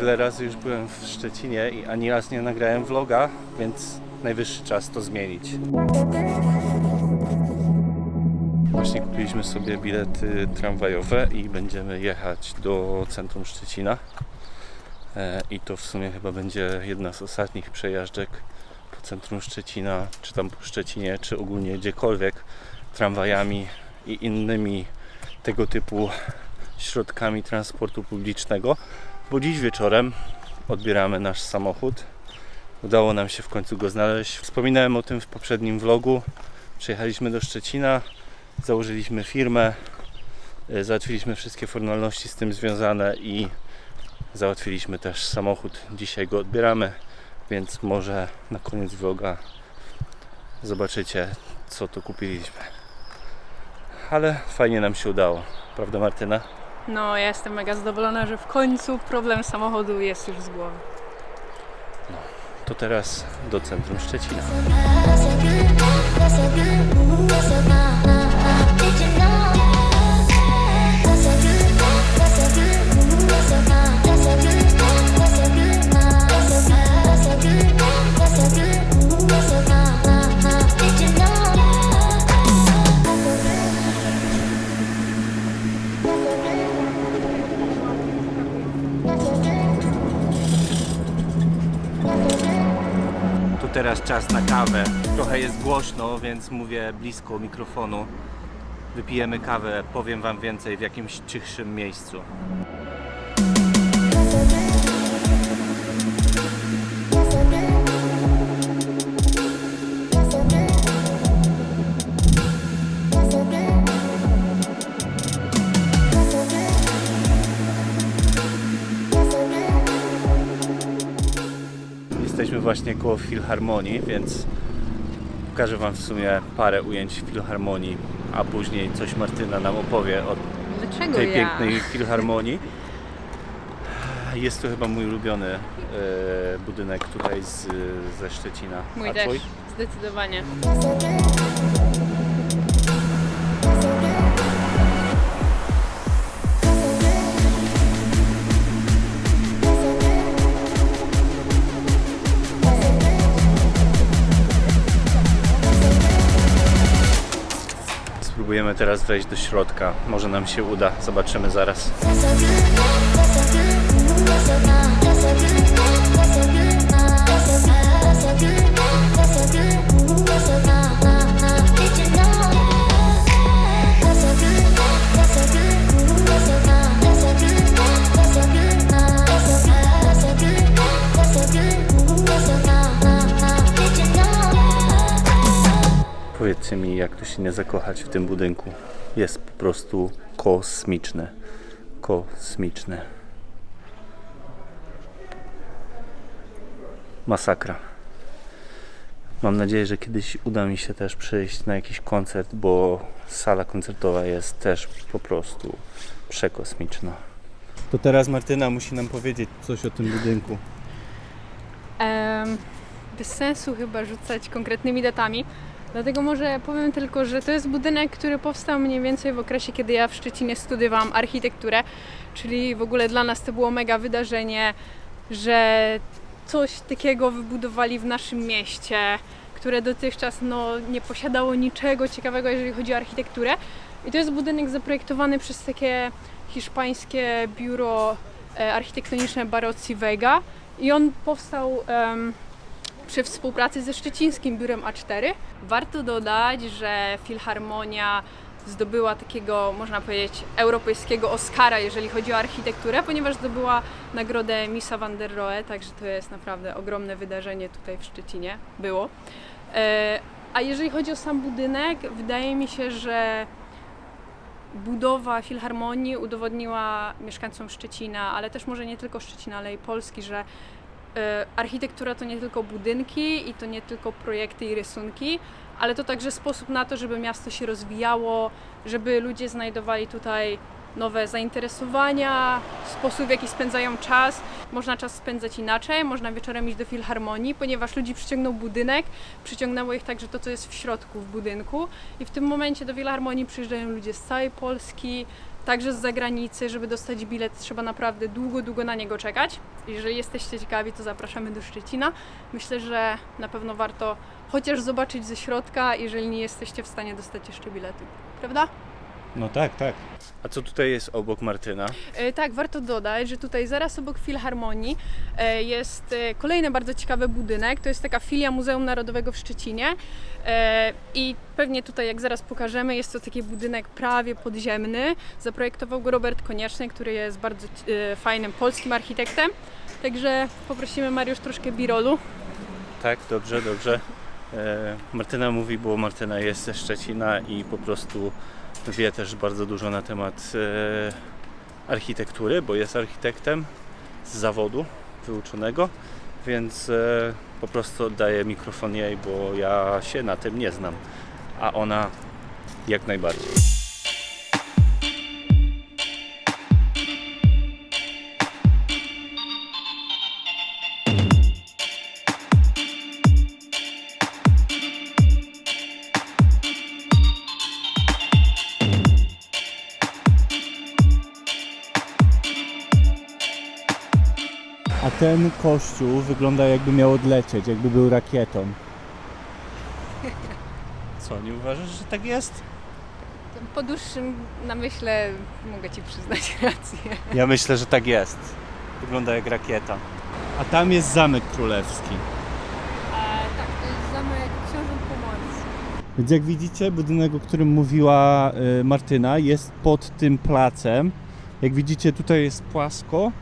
Tyle razy już byłem w Szczecinie i ani raz nie nagrałem vloga, więc najwyższy czas to zmienić. Właśnie kupiliśmy sobie bilety tramwajowe i będziemy jechać do centrum Szczecina. E, I to w sumie chyba będzie jedna z ostatnich przejażdżek po centrum Szczecina, czy tam po Szczecinie, czy ogólnie gdziekolwiek tramwajami i innymi tego typu środkami transportu publicznego, bo dziś wieczorem odbieramy nasz samochód. Udało nam się w końcu go znaleźć. Wspominałem o tym w poprzednim vlogu. Przyjechaliśmy do Szczecina, założyliśmy firmę, e, załatwiliśmy wszystkie formalności z tym związane i załatwiliśmy też samochód. Dzisiaj go odbieramy, więc może na koniec vloga zobaczycie, co tu kupiliśmy. Ale fajnie nam się udało, prawda Martyna? No, ja jestem mega zadowolona, że w końcu problem samochodu jest już z głowy. To teraz do centrum Szczecina. Teraz czas na kawę. Trochę jest głośno, więc mówię blisko mikrofonu. Wypijemy kawę, powiem Wam więcej w jakimś cichszym miejscu. Jesteśmy właśnie koło Filharmonii, więc pokażę Wam w sumie parę ujęć Filharmonii, a później coś Martyna nam opowie o Dlaczego tej ja? pięknej Filharmonii. Jest to chyba mój ulubiony e, budynek tutaj z, ze Szczecina. Mój a też, twój? zdecydowanie. Spróbujemy teraz wejść do środka. Może nam się uda. Zobaczymy zaraz. That's good, się nie zakochać w tym budynku. Jest po prostu kosmiczny. Kosmiczny. Masakra. Mam nadzieję, że kiedyś uda mi się też przyjść na jakiś koncert, bo sala koncertowa jest też po prostu przekosmiczna. To teraz Martyna musi nam powiedzieć coś o tym budynku. Em, bez sensu chyba rzucać konkretnymi datami. Dlatego może powiem tylko, że to jest budynek, który powstał mniej więcej w okresie, kiedy ja w Szczecinie studiowałam architekturę, czyli w ogóle dla nas to było mega wydarzenie, że coś takiego wybudowali w naszym mieście, które dotychczas no, nie posiadało niczego ciekawego, jeżeli chodzi o architekturę. I to jest budynek zaprojektowany przez takie hiszpańskie biuro e, architektoniczne Barozzi Vega i on powstał em, przy współpracy ze szczecińskim biurem A4. Warto dodać, że Filharmonia zdobyła takiego, można powiedzieć, europejskiego Oscara, jeżeli chodzi o architekturę, ponieważ zdobyła nagrodę Missa van der Rohe, także to jest naprawdę ogromne wydarzenie tutaj w Szczecinie. Było. E, A jeżeli chodzi o sam budynek, wydaje mi się, że budowa Filharmonii udowodniła mieszkańcom Szczecina, ale też może nie tylko Szczecina, ale i Polski, że architektura to nie tylko budynki i to nie tylko projekty i rysunki, ale to także sposób na to, żeby miasto się rozwijało, żeby ludzie znajdowali tutaj nowe zainteresowania, sposób w jaki spędzają czas. Można czas spędzać inaczej, można wieczorem iść do filharmonii, ponieważ ludzi przyciągnął budynek, przyciągnęło ich także to, co jest w środku w budynku i w tym momencie do filharmonii przyjeżdżają ludzie z całej Polski, także z zagranicy, żeby dostać bilet trzeba naprawdę długo, długo na niego czekać. Jeżeli jesteście ciekawi, to zapraszamy do Szczecina. Myślę, że na pewno warto chociaż zobaczyć ze środka, jeżeli nie jesteście w stanie dostać jeszcze biletu. Prawda? No tak, tak. A co tutaj jest obok Martyna? E, Tak, warto dodać, że tutaj zaraz obok Filharmonii e, jest e, kolejny bardzo ciekawy budynek. To jest taka filia Muzeum Narodowego w Szczecinie. E, I pewnie tutaj, jak zaraz pokażemy, jest to taki budynek prawie podziemny. Zaprojektował go Robert Konieczny, który jest bardzo e, fajnym polskim architektem. Także poprosimy Mariusz troszkę birolu. Tak, dobrze, dobrze. E, Martyna mówi, bo Martyna jest ze Szczecina i po prostu wie też bardzo dużo na temat e, architektury, bo jest architektem z zawodu wyuczonego, więc e, po prostu oddaję mikrofon jej, bo ja się na tym nie znam, a ona jak najbardziej. A ten kościół wygląda jakby miał odlecieć, jakby był rakietą. Co, nie uważasz, że tak jest? Po dłuższym namyśle mogę Ci przyznać rację. Ja myślę, że tak jest. Wygląda jak rakieta. A tam jest Zamek Królewski. tak, to jest zamek Książąt Pomorskich. Więc jak widzicie, budynek, o którym mówiła y, Martyna, jest pod tym placem. Jak widzicie, tutaj jest płasko,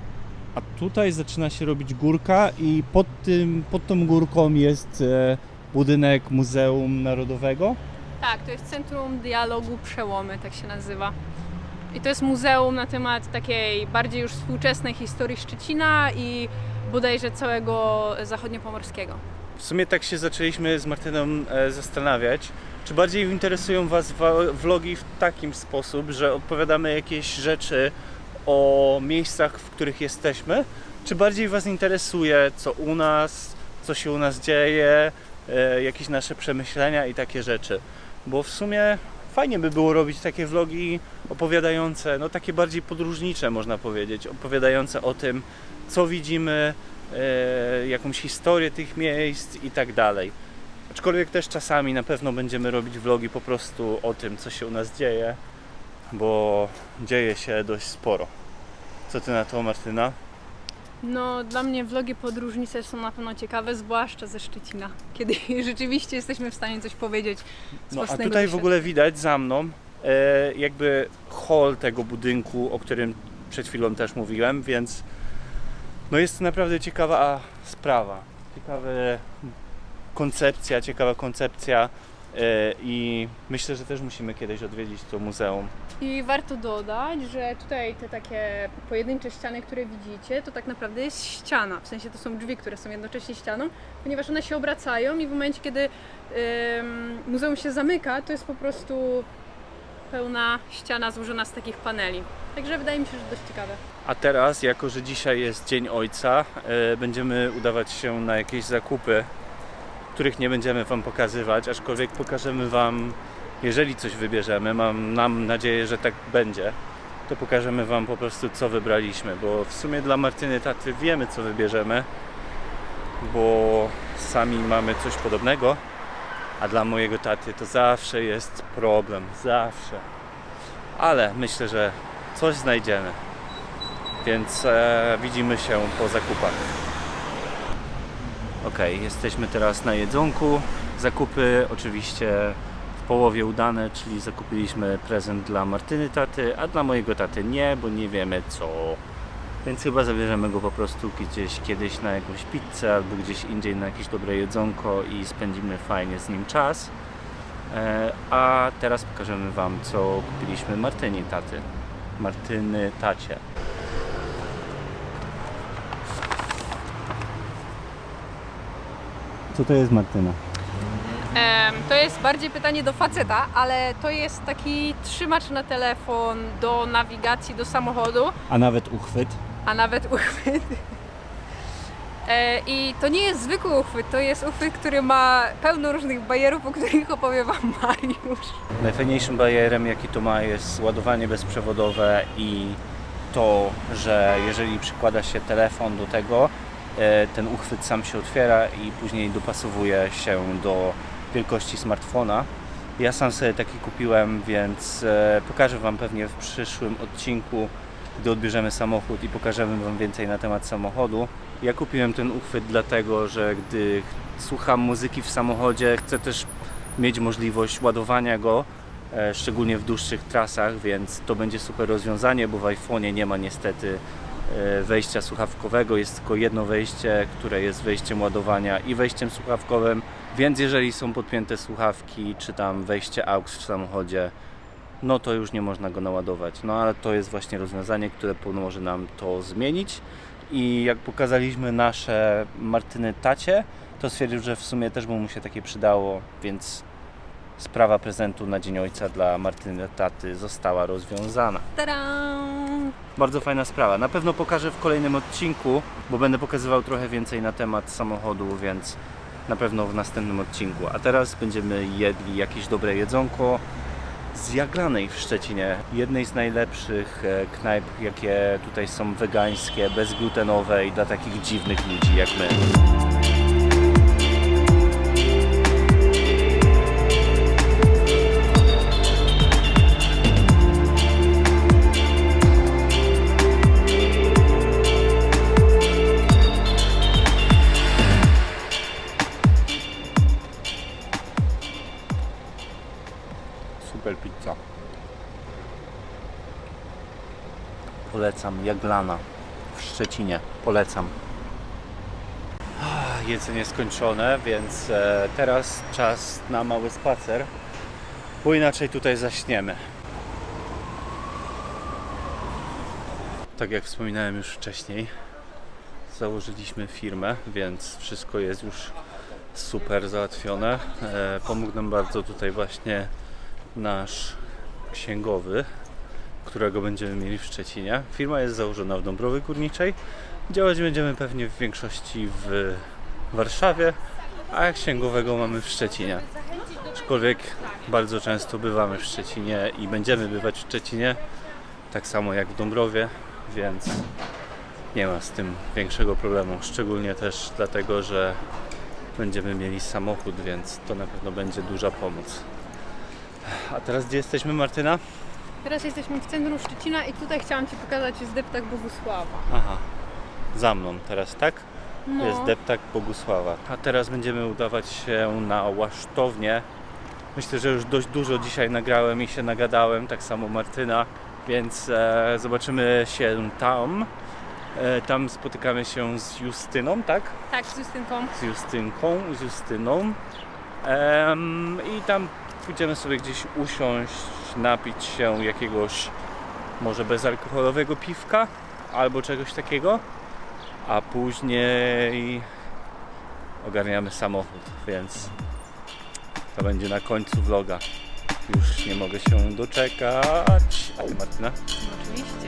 a tutaj zaczyna się robić górka i pod, tym, pod tą górką jest e, budynek Muzeum Narodowego. Tak, to jest Centrum Dialogu Przełomy, tak się nazywa. I to jest muzeum na temat takiej bardziej już współczesnej historii Szczecina i bodajże całego zachodniopomorskiego. W sumie tak się zaczęliśmy z Martyną e, zastanawiać, czy bardziej interesują Was wa- vlogi w takim sposób, że opowiadamy jakieś rzeczy o miejscach, w których jesteśmy, czy bardziej Was interesuje, co u nas, co się u nas dzieje, e, jakieś nasze przemyślenia i takie rzeczy. Bo w sumie fajnie by było robić takie vlogi opowiadające, no takie bardziej podróżnicze można powiedzieć, opowiadające o tym, co widzimy, e, jakąś historię tych miejsc i tak dalej. Aczkolwiek też czasami na pewno będziemy robić vlogi po prostu o tym, co się u nas dzieje, bo dzieje się dość sporo. Co ty na to, Martyna? No, dla mnie vlogi podróżnicze są na pewno ciekawe, zwłaszcza ze Szczecina, kiedy rzeczywiście jesteśmy w stanie coś powiedzieć z No a tutaj w ogóle widać za mną e, jakby hall tego budynku, o którym przed chwilą też mówiłem, więc no jest to naprawdę ciekawa sprawa. Ciekawa koncepcja, ciekawa koncepcja i myślę, że też musimy kiedyś odwiedzić to muzeum. I warto dodać, że tutaj te takie pojedyncze ściany, które widzicie, to tak naprawdę jest ściana. W sensie to są drzwi, które są jednocześnie ścianą, ponieważ one się obracają i w momencie, kiedy muzeum się zamyka, to jest po prostu pełna ściana złożona z takich paneli. Także wydaje mi się, że dość ciekawe. A teraz, jako że dzisiaj jest Dzień Ojca, e, będziemy udawać się na jakieś zakupy, których nie będziemy Wam pokazywać, aczkolwiek pokażemy Wam, jeżeli coś wybierzemy, mam nam nadzieję, że tak będzie, to pokażemy Wam po prostu, co wybraliśmy, bo w sumie dla Martyny Taty wiemy, co wybierzemy, bo sami mamy coś podobnego, a dla mojego taty to zawsze jest problem, zawsze. Ale myślę, że coś znajdziemy więc e, widzimy się po zakupach. Ok, jesteśmy teraz na jedzonku. Zakupy oczywiście w połowie udane, czyli zakupiliśmy prezent dla Martyny taty, a dla mojego taty nie, bo nie wiemy co. Więc chyba zabierzemy go po prostu gdzieś kiedyś na jakąś pizzę albo gdzieś indziej na jakieś dobre jedzonko i spędzimy fajnie z nim czas. E, a teraz pokażemy Wam co kupiliśmy Martyni taty. Martyny tacie. Co to jest Martyna? To jest bardziej pytanie do faceta, ale to jest taki trzymacz na telefon do nawigacji do samochodu, A nawet uchwyt. a nawet uchwyt. E, I to nie jest zwykły uchwyt, to jest uchwyt, który ma pełno różnych bajerów, o których opowie Wam Mariusz. Najfajniejszym barierem, jaki to ma, jest ładowanie bezprzewodowe i to, że jeżeli przykłada się telefon do tego, ten uchwyt sam się otwiera i później dopasowuje się do wielkości smartfona. Ja sam sobie taki kupiłem, więc e, pokażę Wam pewnie w przyszłym odcinku, gdy odbierzemy samochód i pokażemy Wam więcej na temat samochodu. Ja kupiłem ten uchwyt dlatego, że gdy słucham muzyki w samochodzie, chcę też mieć możliwość ładowania go, e, szczególnie w dłuższych trasach, więc to będzie super rozwiązanie, bo w iPhone'ie nie ma niestety e, wejścia słuchawkowego, jest tylko jedno wejście, które jest wejściem ładowania i wejściem słuchawkowym, więc jeżeli są podpięte słuchawki, czy tam wejście AUX w samochodzie, no to już nie można go naładować. No ale to jest właśnie rozwiązanie, które pomoże nam to zmienić i jak pokazaliśmy nasze Martyny tacie, to stwierdził, że w sumie też by mu się takie przydało, więc sprawa prezentu na Dzień Ojca dla Martyny taty została rozwiązana. Tadam! Bardzo fajna sprawa. Na pewno pokażę w kolejnym odcinku, bo będę pokazywał trochę więcej na temat samochodu, więc na pewno w następnym odcinku. A teraz będziemy jedli jakieś dobre jedzonko z Jaglanej w Szczecinie. Jednej z najlepszych e, knajp, jakie tutaj są wegańskie, bezglutenowe i dla takich dziwnych ludzi jak my. Jaglana w Szczecinie. Polecam. Ah, Jedzenie skończone, więc e, teraz czas na mały spacer, bo inaczej tutaj zaśniemy. Tak jak wspominałem już wcześniej, założyliśmy firmę, więc wszystko jest już super załatwione. E, pomógł nam bardzo tutaj właśnie nasz księgowy, którego będziemy mieli w Szczecinie. Firma jest założona w Dąbrowie Górniczej. Działać będziemy pewnie w większości w Warszawie, a księgowego mamy w Szczecinie. Aczkolwiek bardzo często bywamy w Szczecinie i będziemy bywać w Szczecinie, tak samo jak w Dąbrowie, więc nie ma z tym większego problemu. Szczególnie też dlatego, że będziemy mieli samochód, więc to na pewno będzie duża pomoc. A teraz gdzie jesteśmy, Martyna? Teraz jesteśmy w centrum Szczecina i tutaj chciałam Ci pokazać jest deptak Bogusława. Aha, za mną teraz, tak? No. Jest deptak Bogusława. A teraz będziemy udawać się na łasztownię. Myślę, że już dość dużo dzisiaj nagrałem i się nagadałem, tak samo Martyna, więc e, zobaczymy się tam. E, tam spotykamy się z Justyną, tak? Tak, z Justynką. z Justynką, z Justyną. Em, I tam pójdziemy sobie gdzieś usiąść, napić się jakiegoś może bezalkoholowego piwka albo czegoś takiego, a później ogarniamy samochód, więc to będzie na końcu vloga. Już nie mogę się doczekać. A ty Martyna? Oczywiście.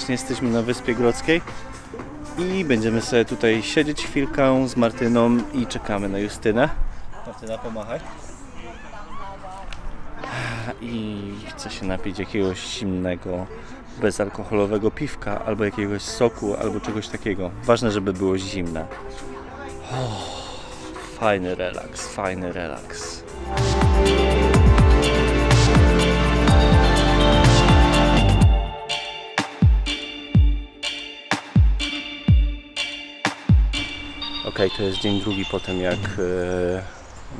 Właśnie jesteśmy na Wyspie Grodzkiej i będziemy sobie tutaj siedzieć chwilkę z Martyną i czekamy na Justynę. Martyna, pomachaj. I chcę się napić jakiegoś zimnego, bezalkoholowego piwka, albo jakiegoś soku, albo czegoś takiego. Ważne, żeby było zimne. O, fajny relaks, fajny relaks. Okej, to jest dzień drugi po tym, jak e,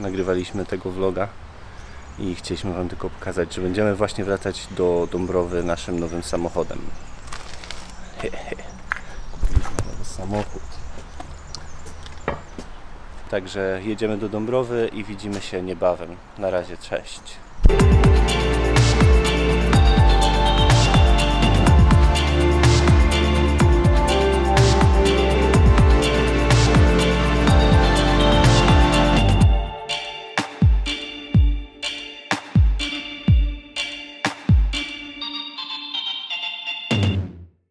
nagrywaliśmy tego vloga i chcieliśmy Wam tylko pokazać, że będziemy właśnie wracać do Dąbrowy naszym nowym samochodem. Kupiliśmy nowy samochód. Także jedziemy do Dąbrowy i widzimy się niebawem. Na razie, cześć.